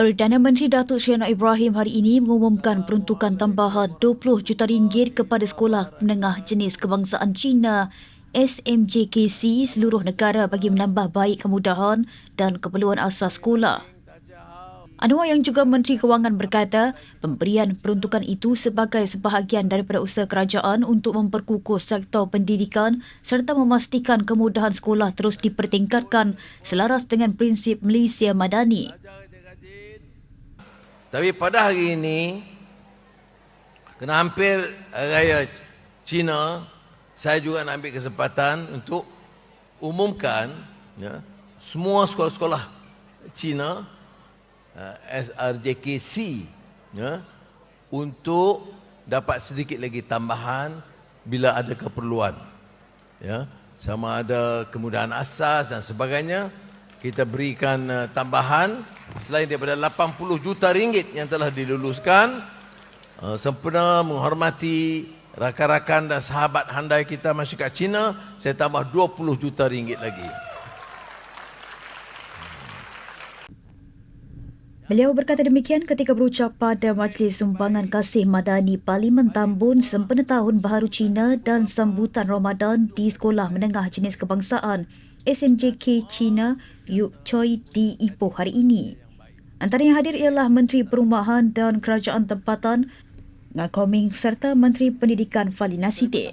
Perdana Menteri Datuk Seri Anwar Ibrahim hari ini mengumumkan peruntukan tambahan 20 juta ringgit kepada sekolah menengah jenis kebangsaan Cina SMJKC seluruh negara bagi menambah baik kemudahan dan keperluan asas sekolah. Anwar yang juga Menteri Kewangan berkata, pemberian peruntukan itu sebagai sebahagian daripada usaha kerajaan untuk memperkukuh sektor pendidikan serta memastikan kemudahan sekolah terus dipertingkatkan selaras dengan prinsip Malaysia Madani. Tapi pada hari ini kena hampir raya Cina saya juga nak ambil kesempatan untuk umumkan ya, semua sekolah-sekolah Cina uh, SRJKC ya, untuk dapat sedikit lagi tambahan bila ada keperluan ya. Sama ada kemudahan asas dan sebagainya kita berikan uh, tambahan selain daripada 80 juta ringgit yang telah diluluskan uh, sempena menghormati rakan-rakan dan sahabat handai kita masyarakat Cina saya tambah 20 juta ringgit lagi Beliau berkata demikian ketika berucap pada Majlis Sumbangan Kasih Madani Parlimen Tambun sempena Tahun Baharu Cina dan sambutan Ramadan di Sekolah Menengah Jenis Kebangsaan SMJK Cina Yuk Choi di Ipoh hari ini. Antara yang hadir ialah Menteri Perumahan dan Kerajaan Tempatan Ngah Koming serta Menteri Pendidikan Fali Naside.